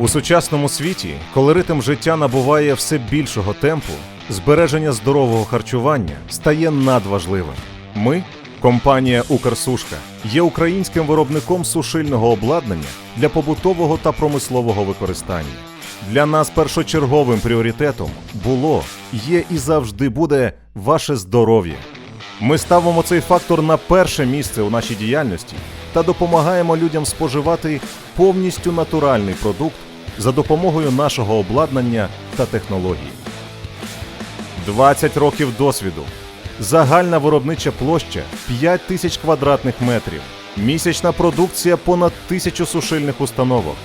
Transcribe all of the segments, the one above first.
У сучасному світі, коли ритм життя набуває все більшого темпу, збереження здорового харчування стає надважливим. Ми, компанія Укрсушка, є українським виробником сушильного обладнання для побутового та промислового використання. Для нас першочерговим пріоритетом було, є і завжди буде ваше здоров'я. Ми ставимо цей фактор на перше місце у нашій діяльності та допомагаємо людям споживати повністю натуральний продукт за допомогою нашого обладнання та технологій. 20 років досвіду. Загальна виробнича площа 5 тисяч квадратних метрів. Місячна продукція понад тисячу сушильних установок.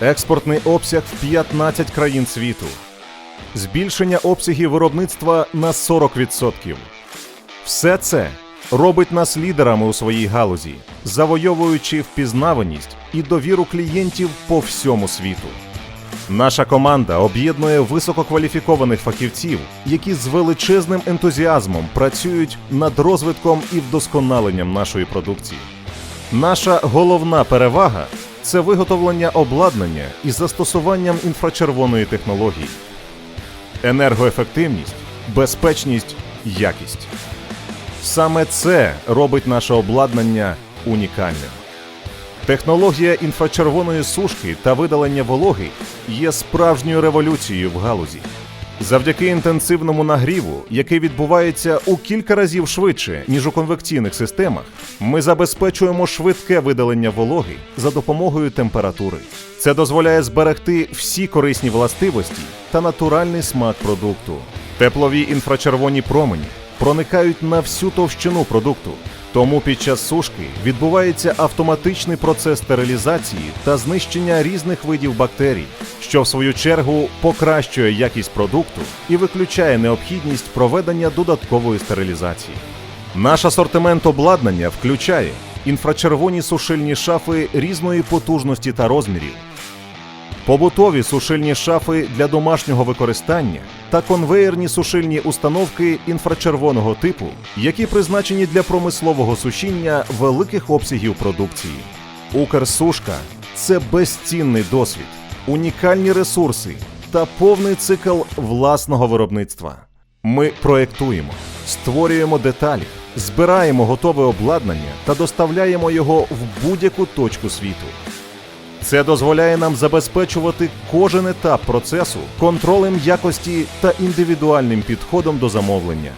Експортний обсяг в 15 країн світу. Збільшення обсягів виробництва на 40%. Все це робить нас лідерами у своїй галузі, завойовуючи впізнаваність і довіру клієнтів по всьому світу. Наша команда об'єднує висококваліфікованих фахівців, які з величезним ентузіазмом працюють над розвитком і вдосконаленням нашої продукції. Наша головна перевага це виготовлення обладнання із застосуванням інфрачервоної технології, енергоефективність, безпечність, якість. Саме це робить наше обладнання унікальним. Технологія інфрачервоної сушки та видалення вологи є справжньою революцією в галузі. Завдяки інтенсивному нагріву, який відбувається у кілька разів швидше, ніж у конвекційних системах, ми забезпечуємо швидке видалення вологи за допомогою температури. Це дозволяє зберегти всі корисні властивості та натуральний смак продукту. Теплові інфрачервоні промені проникають на всю товщину продукту. Тому під час сушки відбувається автоматичний процес стерилізації та знищення різних видів бактерій, що в свою чергу покращує якість продукту і виключає необхідність проведення додаткової стерилізації. Наш асортимент обладнання включає інфрачервоні сушильні шафи різної потужності та розмірів, побутові сушильні шафи для домашнього використання та конвеєрні сушильні установки інфрачервоного типу, які призначені для промислового сушіння великих обсягів продукції. Укрсушка це безцінний досвід, унікальні ресурси та повний цикл власного виробництва. Ми проєктуємо, створюємо деталі, збираємо готове обладнання та доставляємо його в будь-яку точку світу. Це дозволяє нам забезпечувати кожен етап процесу контролем якості та індивідуальним підходом до замовлення.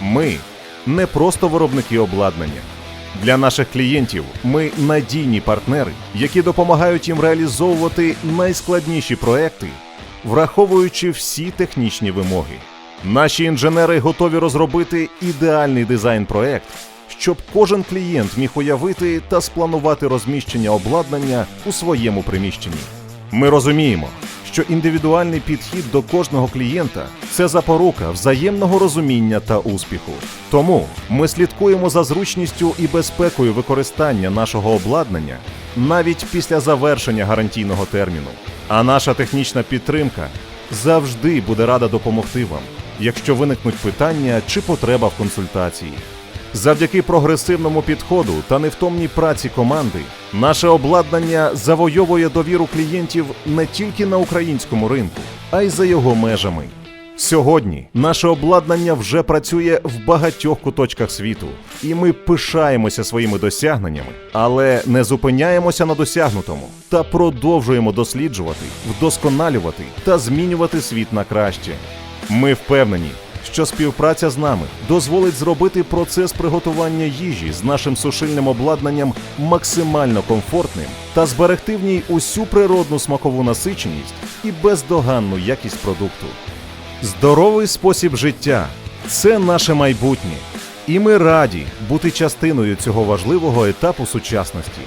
Ми не просто виробники обладнання. Для наших клієнтів ми надійні партнери, які допомагають їм реалізовувати найскладніші проекти, враховуючи всі технічні вимоги. Наші інженери готові розробити ідеальний дизайн-проект, щоб кожен клієнт міг уявити та спланувати розміщення обладнання у своєму приміщенні. Ми розуміємо, що індивідуальний підхід до кожного клієнта це запорука взаємного розуміння та успіху. Тому ми слідкуємо за зручністю і безпекою використання нашого обладнання навіть після завершення гарантійного терміну. А наша технічна підтримка завжди буде рада допомогти вам, якщо виникнуть питання чи потреба в консультації. Завдяки прогресивному підходу та невтомній праці команди, наше обладнання завойовує довіру клієнтів не тільки на українському ринку, а й за його межами. Сьогодні наше обладнання вже працює в багатьох куточках світу, і ми пишаємося своїми досягненнями, але не зупиняємося на досягнутому та продовжуємо досліджувати, вдосконалювати та змінювати світ на краще. Ми впевнені, що співпраця з нами дозволить зробити процес приготування їжі з нашим сушильним обладнанням максимально комфортним та зберегти в ній усю природну смакову насиченість і бездоганну якість продукту. Здоровий спосіб життя це наше майбутнє, і ми раді бути частиною цього важливого етапу сучасності.